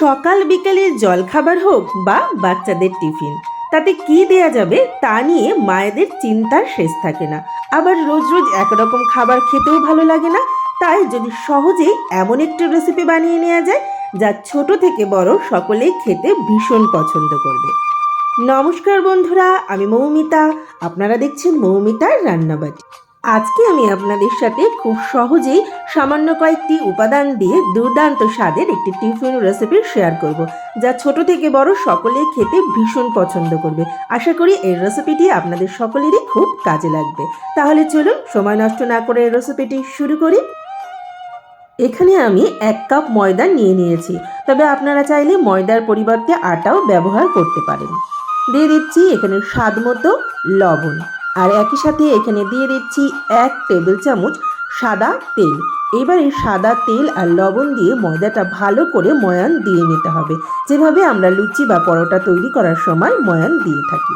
সকাল বিকেলের জলখাবার হোক বা বাচ্চাদের টিফিন, তাতে কি দেয়া যাবে তা নিয়ে মায়েদের চিন্তার শেষ থাকে না। আবার রোজ রোজ একরকম খাবার খেতেও ভালো লাগে না, তাই যদি সহজেই এমন একটি রেসিপি বানিয়ে নেওয়া যায়, যা ছোট থেকে বড় সকলেই খেতে ভীষণ পছন্দ করবে। নমস্কার বন্ধুরা, আমি মৌমিতা, আপনারা দেখছেন মৌমিতার রান্নাবাটি। আজকে আমি আপনাদের সাথে খুব সহজেই সামান্য কয়েকটি উপাদান দিয়ে দুর্দান্ত স্বাদের একটি টিফিন রেসিপি শেয়ার করব, যা ছোট থেকে বড় সকলে খেতে ভীষণ পছন্দ করবে। আশা করি এই রেসিপিটি আপনাদের সকলেরই খুব কাজে লাগবে। তাহলে চলুন, সময় নষ্ট না করে এই রেসিপিটি শুরু করি। এখানে আমি এক কাপ ময়দা নিয়ে নিয়েছি, তবে আপনারা চাইলে ময়দার পরিবর্তে আটাও ব্যবহার করতে পারেন। দিয়ে দিচ্ছি এখানে স্বাদ মতো লবণ। আর একই সাথে এখানে দিয়ে দিচ্ছি এক টেবিল চামচ সাদা তেল। এবারে সাদা তেল আর লবণ দিয়ে ময়দাটা ভালো করে ময়ান দিয়ে নিতে হবে। যেভাবে আমরা লুচি বা পরোটা তৈরি করার সময় ময়ান দিয়ে থাকি।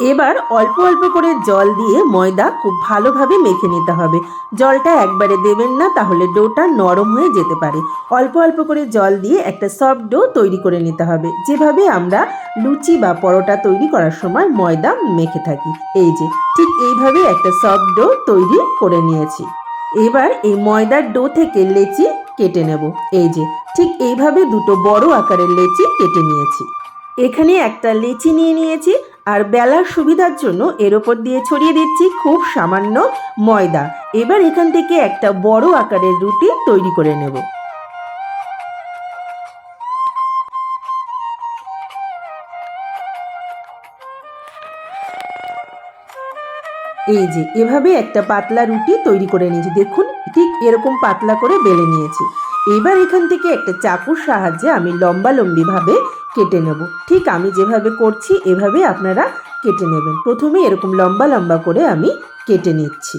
এবার অল্প অল্প করে জল দিয়ে ময়দা খুব ভালোভাবে মেখে নিতে হবে। জলটা একবারে দেবেন না, তাহলে ডোটা নরম হয়ে যেতে পারে। অল্প অল্প করে জল দিয়ে একটা সফট ডো তৈরি করে নিতে হবে। যেভাবে আমরা লুচি বা পরোটা তৈরি করার সময় ময়দা মেখে থাকি। এই যে, ঠিক এইভাবে একটা সফট ডো তৈরি করে নিয়েছি। এবার এই ময়দার ডো থেকে লেচি কেটে নেব। এই যে, ঠিক এইভাবে দুটো বড় আকারের লেচি কেটে নিয়েছি। এখানে একটা লেচি নিয়ে নিয়েছি। আর বেলার সুবিধার জন্য এর ওপর দিয়ে ছড়িয়ে দিচ্ছি খুব সামান্য ময়দা। এবার এখান থেকে একটা বড় আকারের রুটি তৈরি করে নেব। এই যে, এভাবে একটা পাতলা রুটি তৈরি করে নিয়েছি। দেখুন, ঠিক এরকম পাতলা করে বেলে নিয়েছি। এবার এখান থেকে একটা চাকুর সাহায্যে আমি লম্বা লম্বিভাবে কেটে নেব। ঠিক আমি যেভাবে করছি, এভাবে আপনারা কেটে নেবেন। প্রথমে এরকম লম্বা লম্বা করে আমি কেটে নিচ্ছি।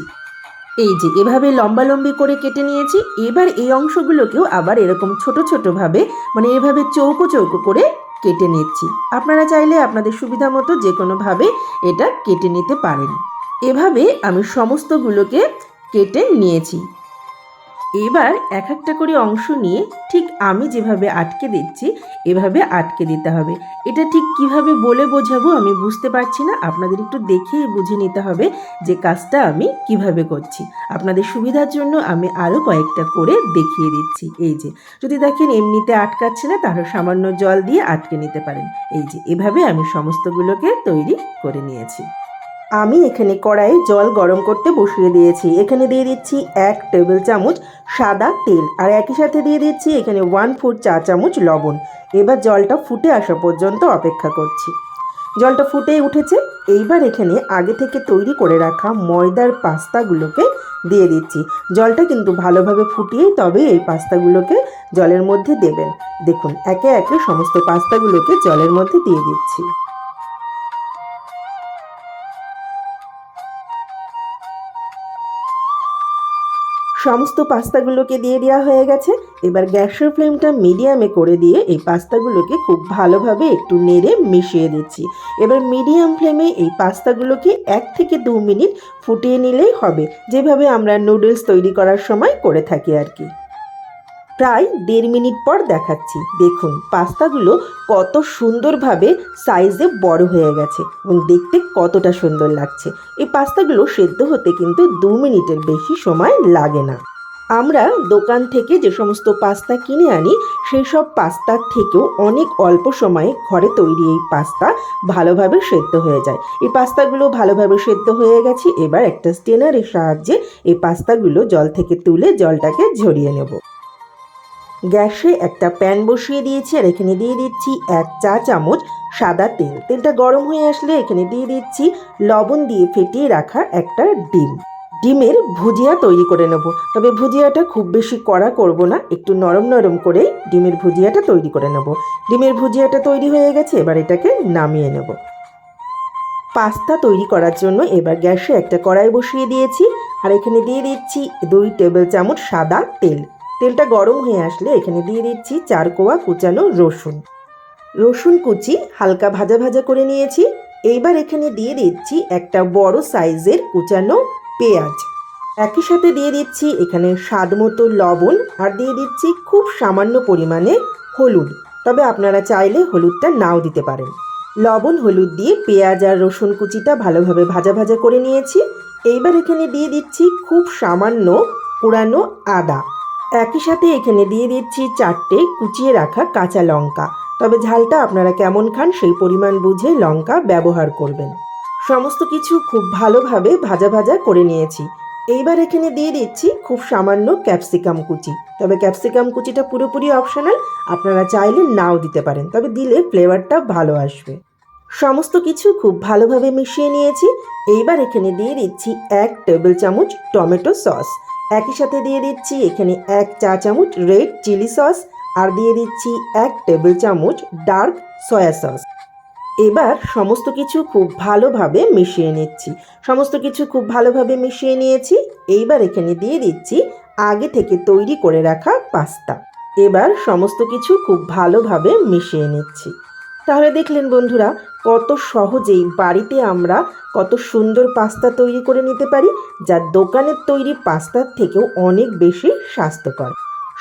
এই যে, এভাবে লম্বা লম্বি করে কেটে নিয়েছি। এবার এই অংশগুলোকেও আবার এরকম ছোট ছোটোভাবে মানে এভাবে চৌকো চৌকো করে কেটে নিচ্ছি। আপনারা চাইলে আপনাদের সুবিধা মতো যে কোনোভাবে এটা কেটে নিতে পারেন। এভাবে আমি সমস্তগুলোকে কেটে নিয়েছি। এবার এক একটা করে অংশ নিয়ে ঠিক আমি যেভাবে আটকে দিচ্ছি, এভাবে আটকে দিতে হবে। এটা ঠিক কীভাবে বলে বোঝাবো আমি বুঝতে পারছি না। আপনাদের একটু দেখেই বুঝে নিতে হবে যে কাজটা আমি কীভাবে করছি। আপনাদের সুবিধার জন্য আমি আরও কয়েকটা করে দেখিয়ে দিচ্ছি। এই যে, যদি দেখেন এমনিতে আটকাচ্ছে না, তাহলে সামান্য জল দিয়ে আটকে নিতে পারেন। এই যে, এভাবে আমি সমস্তগুলোকে তৈরি করে নিয়েছি। আমি এখানে কড়াই জল গরম করতে বসিয়ে দিয়েছি। এখানে দিয়ে দিচ্ছি এক টেবিল চামচ সাদা তেল আর একই সাথে দিয়ে দিচ্ছি এখানে ওয়ান ফোর চা চামচ লবণ। এবার জলটা ফুটে আসা পর্যন্ত অপেক্ষা করছি। জলটা ফুটে উঠেছে। এইবার এখানে আগে থেকে তৈরি করে রাখা ময়দার পাস্তাগুলোকে দিয়ে দিচ্ছি। জলটা কিন্তু ভালোভাবে ফুটিয়ে তবে এই পাস্তাগুলোকে জলের মধ্যে দেবেন। দেখুন, একে একে সমস্ত পাস্তাগুলোকে জলের মধ্যে দিয়ে দিচ্ছি। সমস্ত পাস্তাগুলোকে দিয়ে দেওয়া হয়ে গেছে। এবার গ্যাসের ফ্লেমটা মিডিয়ামে করে দিয়ে এই পাস্তাগুলোকে খুব ভালোভাবে একটু নেড়ে মিশিয়ে দিচ্ছি। এবার মিডিয়াম ফ্লেমে এই পাস্তাগুলোকে এক থেকে দু মিনিট ফুটিয়ে নিলেই হবে। যেভাবে আমরা নুডলস তৈরি করার সময় করে থাকি আর কি। প্রায় দেড় মিনিট পর দেখাচ্ছি। দেখুন, পাস্তাগুলো কত সুন্দরভাবে সাইজে বড় হয়ে গেছে এবং দেখতে কতটা সুন্দর লাগছে। এই পাস্তাগুলো সেদ্ধ হতে কিন্তু দু মিনিটের বেশি সময় লাগে না। আমরা দোকান থেকে যে সমস্ত পাস্তা কিনে আনি, সেই সব পাস্তার থেকেও অনেক অল্প সময়ে ঘরে তৈরি এই পাস্তা ভালোভাবে সেদ্ধ হয়ে যায়। এই পাস্তাগুলো ভালোভাবে সেদ্ধ হয়ে গেছে, এবার একটা স্টেনারের সাহায্যে এই পাস্তাগুলো জল থেকে তুলে জলটাকে ঝরিয়ে নেব। গ্যাসে একটা প্যান বসিয়ে দিয়েছি আর এখানে দিয়ে দিচ্ছি এক চা চামচ সাদা তেল। তেলটা গরম হয়ে আসলে এখানে দিয়ে দিচ্ছি লবণ দিয়ে ফেটিয়ে রাখা একটা ডিম। ডিমের ভুজিয়া তৈরি করে নেব। তবে ভুজিয়াটা খুব বেশি কড়া করব না, একটু নরম নরম করেই ডিমের ভুজিয়াটা তৈরি করে নেব। ডিমের ভুজিয়াটা তৈরি হয়ে গেছে, এবার এটাকে নামিয়ে নেব। পাস্তা তৈরি করার জন্য এবার গ্যাসে একটা কড়াই বসিয়ে দিয়েছি আর এখানে দিয়ে দিচ্ছি দুই টেবিল চামচ সাদা তেল। তেলটা গরম হয়ে আসলে এখানে দিয়ে দিচ্ছি চার কোয়া কুচানো রসুন। রসুন কুচি হালকা ভাজা ভাজা করে নিয়েছি। এইবার এখানে দিয়ে দিচ্ছি একটা বড় সাইজের কুচানো পেঁয়াজ। একই সাথে দিয়ে দিচ্ছি এখানে স্বাদ মতো লবণ আর দিয়ে দিচ্ছি খুব সামান্য পরিমাণে হলুদ। তবে আপনারা চাইলে হলুদটা নাও দিতে পারেন। লবণ, হলুদ দিয়ে পেঁয়াজ আর রসুন কুচিটা ভালোভাবে ভাজা ভাজা করে নিয়েছি। এইবার এখানে দিয়ে দিচ্ছি খুব সামান্য পুরানো আদা। একই সাথে এখানে দিয়ে দিচ্ছি চারটে কুচিয়ে রাখা কাঁচা লঙ্কা। তবে ঝালটা আপনারা কেমন খান সেই পরিমাণ বুঝে লঙ্কা ব্যবহার করবেন। সমস্ত কিছু খুব ভালোভাবে ভাজা ভাজা করে নিয়েছি। এইবার এখানে দিয়ে দিচ্ছি খুব সামান্য ক্যাপসিকাম কুচি। তবে ক্যাপসিকাম কুচিটা পুরোপুরি অপশনাল, আপনারা চাইলে নাও দিতে পারেন, তবে দিলে ফ্লেভারটা ভালো আসবে। সমস্ত কিছু খুব ভালোভাবে মিশিয়ে নিয়েছি। এইবার এখানে দিয়ে দিচ্ছি এক টেবিল চামচ টমেটো সস। একই সাথে দিয়ে দিচ্ছি এখানে এক চা চামচ রেড চিলি সস আর দিয়ে দিচ্ছি এক টেবিল চামচ ডার্ক সয়া সস। এবার সমস্ত কিছু খুব ভালোভাবে মিশিয়ে নিচ্ছি। সমস্ত কিছু খুব ভালোভাবে মিশিয়ে নিয়েছি। এইবার এখানে দিয়ে দিচ্ছি আগে থেকে তৈরি করে রাখা পাস্তা। এবার সমস্ত কিছু খুব ভালোভাবে মিশিয়ে নিচ্ছি। তাহলে দেখলেন বন্ধুরা, কত সহজেই বাড়িতে আমরা কত সুন্দর পাস্তা তৈরি করে নিতে পারি, যা দোকানের তৈরি পাস্তার থেকেও অনেক বেশি স্বাস্থ্যকর।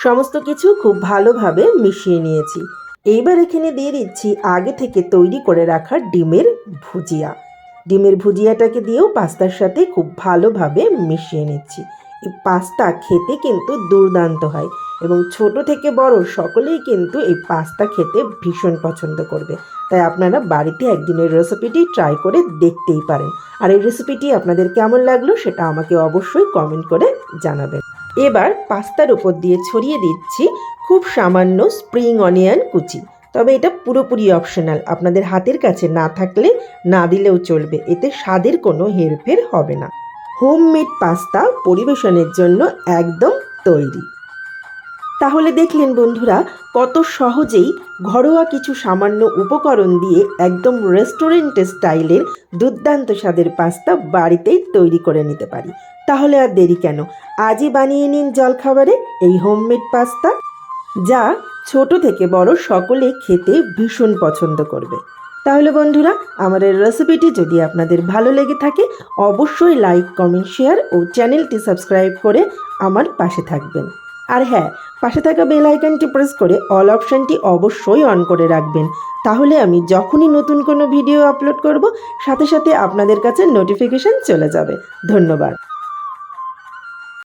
সমস্ত কিছু খুব ভালোভাবে মিশিয়ে নিয়েছি। এইবার এখানে দিয়ে দিচ্ছি আগে থেকে তৈরি করে রাখা ডিমের ভুজিয়া। ডিমের ভুজিয়াটাকে দিয়েও পাস্তার সাথে খুব ভালোভাবে মিশিয়ে নিচ্ছি। এই পাস্তা খেতে কিন্তু দুর্দান্ত হয় এবং ছোট থেকে বড় সকলেই কিন্তু এই পাস্তা খেতে ভীষণ পছন্দ করবে। তাই আপনারা বাড়িতে একদিনের রেসিপিটি ট্রাই করে দেখতেই পারেন। আর এই রেসিপিটি আপনাদের কেমন লাগল সেটা আমাকে অবশ্যই কমেন্ট করে জানাবেন। এবার পাস্তার উপর দিয়ে ছড়িয়ে দিচ্ছি খুব সামান্য স্প্রিং অনিয়ন কুচি। তবে এটা পুরোপুরি অপশনাল আপনাদের হাতের কাছে না থাকলে না দিলেও চলবে, এতে স্বাদের কোনো হেরফের হবে না। হোমমেড পাস্তা পরিবেশনের জন্য একদম তৈরি। তাহলে দেখলেন বন্ধুরা, কত সহজেই ঘরোয়া কিছু সামান্য উপকরণ দিয়ে একদম রেস্টুরেন্ট স্টাইলের দুর্দান্ত স্বাদের পাস্তা বাড়িতেই তৈরি করে নিতে পারি। তাহলে আর দেরি কেন? আজই বানিয়ে নিন জলখাবারে এই হোমমেড পাস্তা, যা ছোট থেকে বড় সকলে খেতে ভীষণ পছন্দ করবে। তাহলে বন্ধুরা এই রেসিপিটি যদি আপনাদের ভালো লেগে থাকে, অবশ্যই লাইক কমেন্ট শেয়ার ও চ্যানেলটি সাবস্ক্রাইব করে আমার পাশে থাকবেন। আর হ্যাঁ পাশে থাকা বেল আইকনটি প্রেস করে অল অপশানটি অবশ্যই অন করে রাখবেন। তাহলে আমি যখনই নতুন কোনো ভিডিও আপলোড করব, সাথে সাথে আপনাদের কাছে নোটিফিকেশন চলে যাবে। ধন্যবাদ।